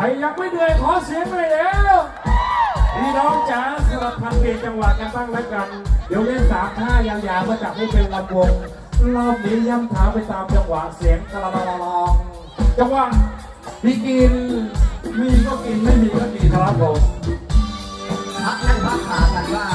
ใครยังไม่เหนื่อยขอเสียงหน่อยแล้วพี่น้องจ๋าสลับทางเพียจังหวะกันบ้งแล้วกัน เดี๋ยวเล่นสามท่ายาวๆมาจับให้เป็นลำวงรอบนี้ย่ำเท้าไปตามจังหวะเสียงกระลาลองจังหวะมีกิน มีก็กินไม่มีก็กินครับผมพักนั่งพักขากันว่า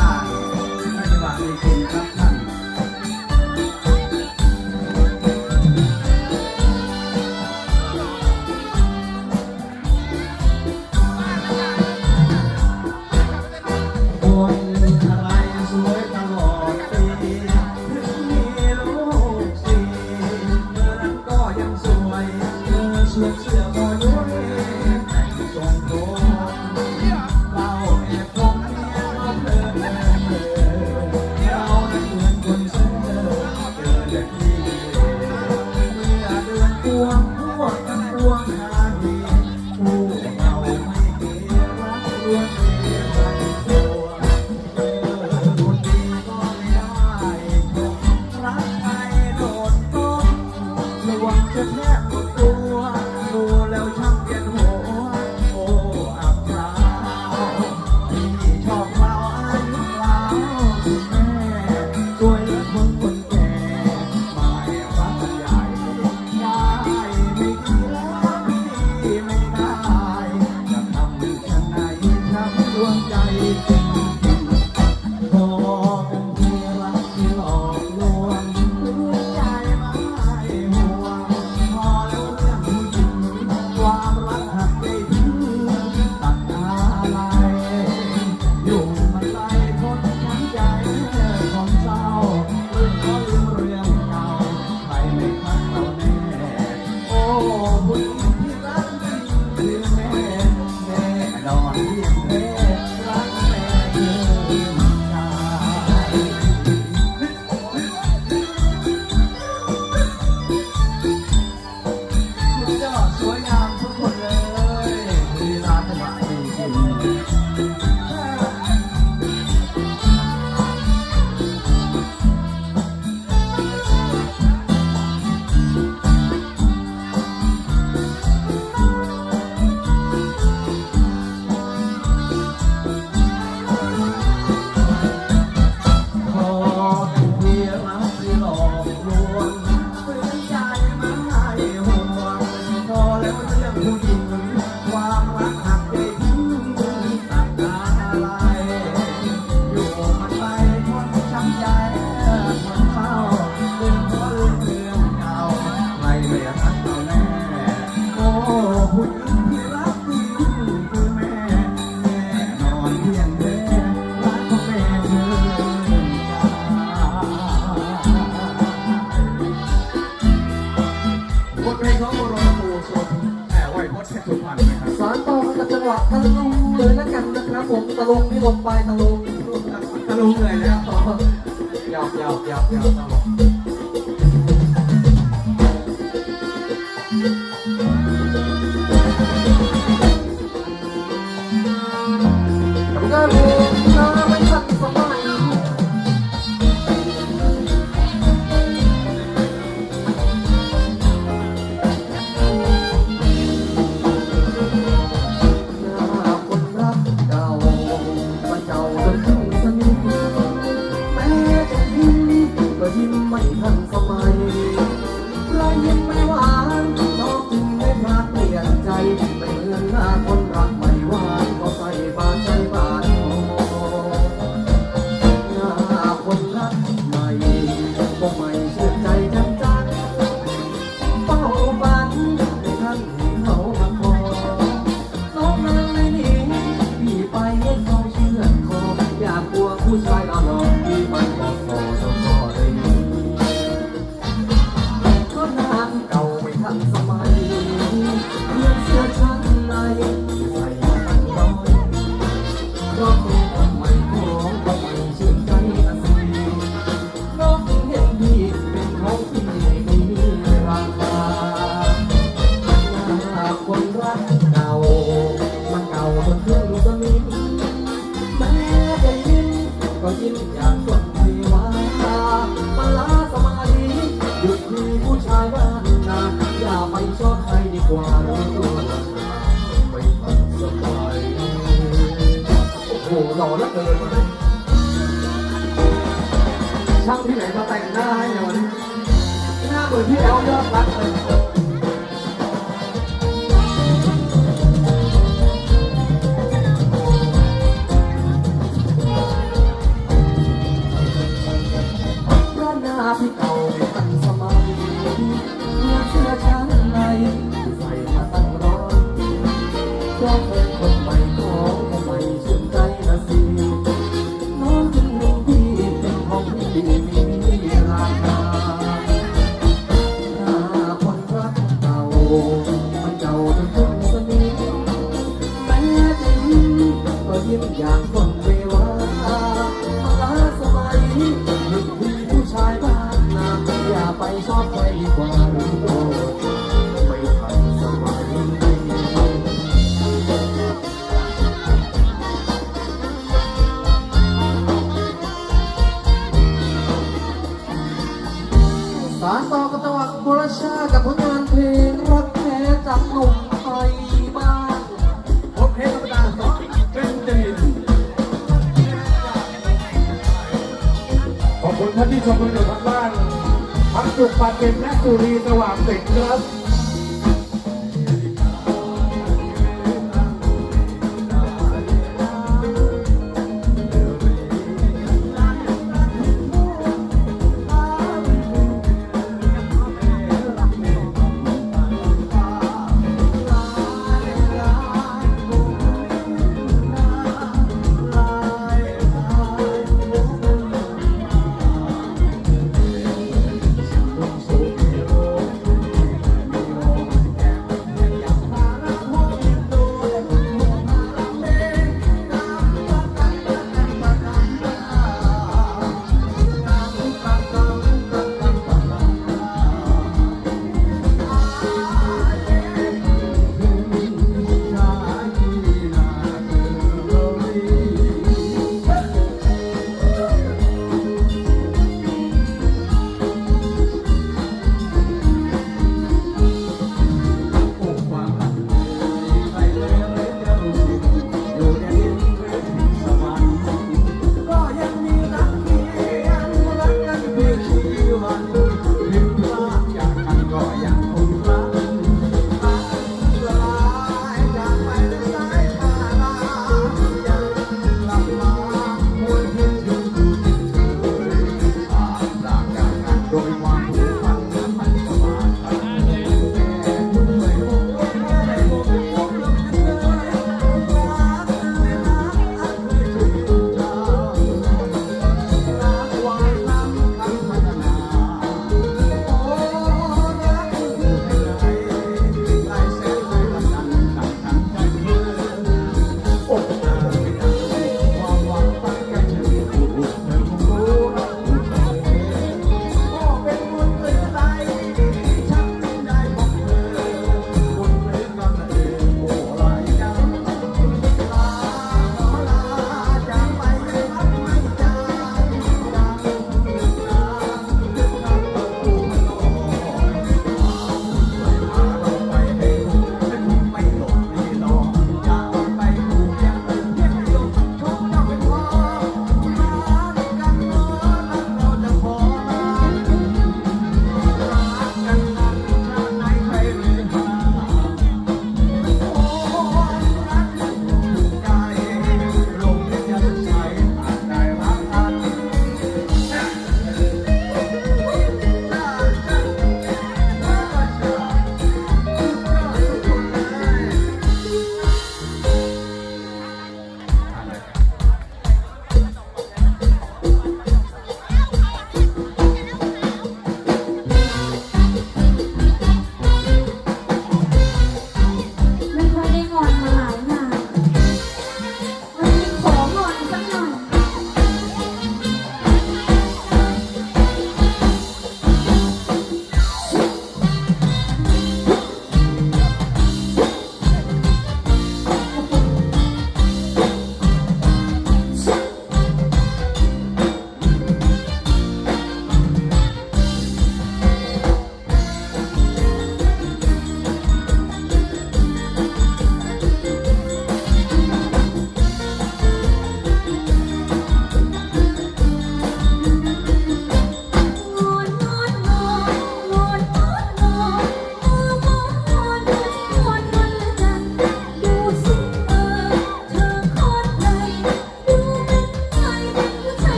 我ุงตะลุงพี่ลงไปตะลุงตะลุงเหนื่อยแล้วหยอกหยอกหยอกหยาว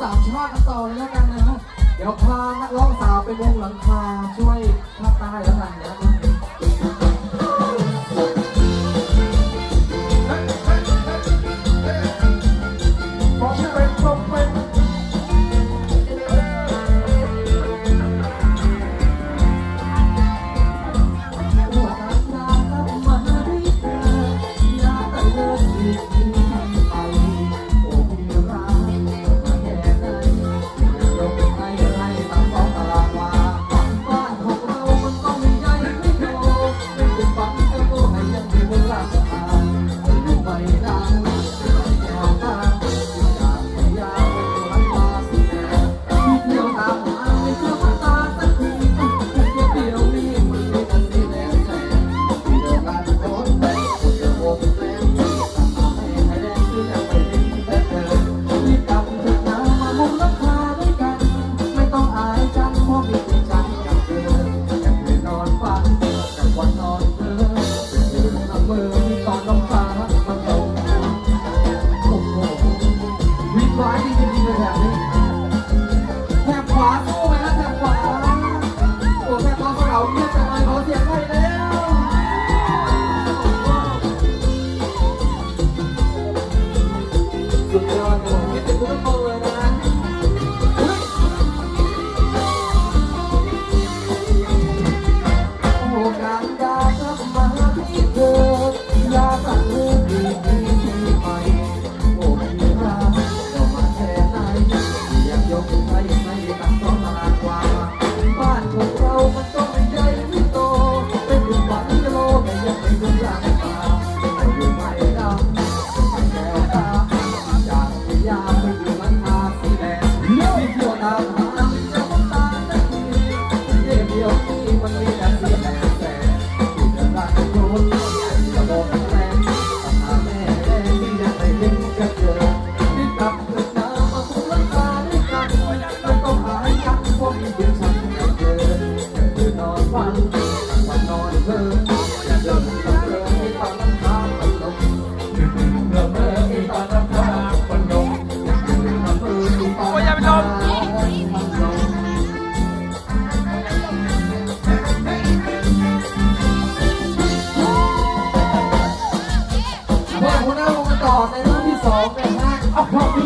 สามชาติกันต่อเลยแล้วกันนะฮะเดี๋ยวพานักร้องสาวไปวงหลังคาช่วย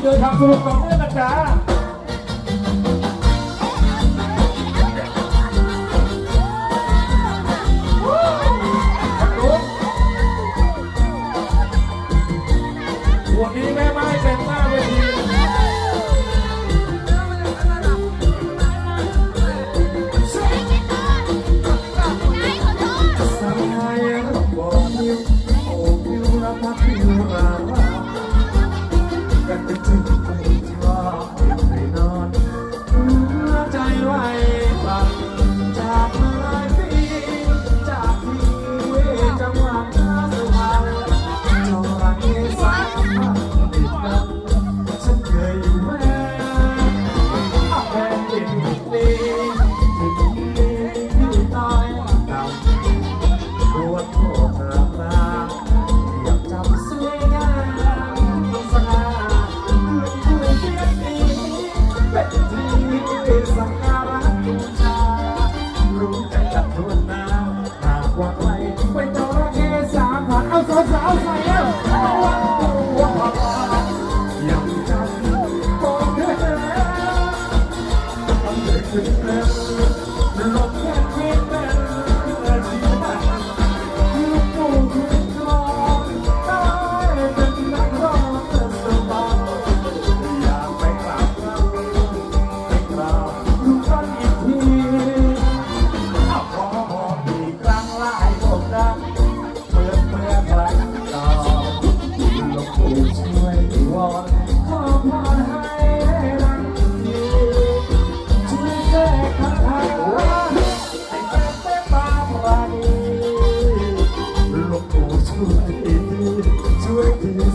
เดินทางสะดวกต่อเนื่องนะจ๊ะ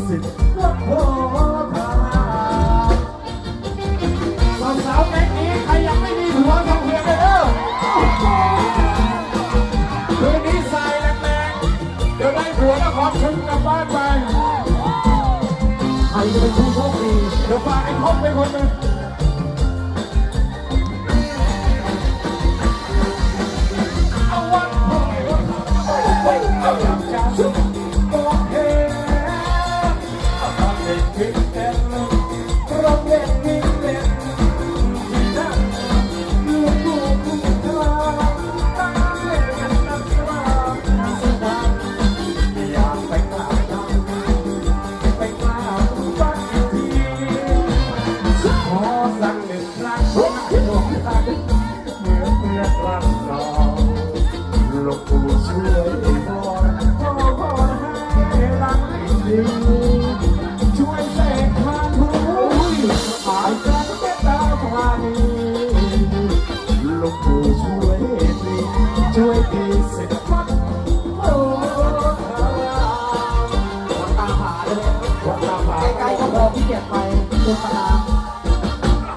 สิทาวแก๊งนี้ใครยังไม่มีหัวทำเพื่อนได้เด้อคืนี้ใส่แรงๆเดี๋ยวได้หัวนครชุมกับบ้านไปใครจะเป็นผู้โชคดีเดี๋ยวฝากไอ้ท็ไปคนหป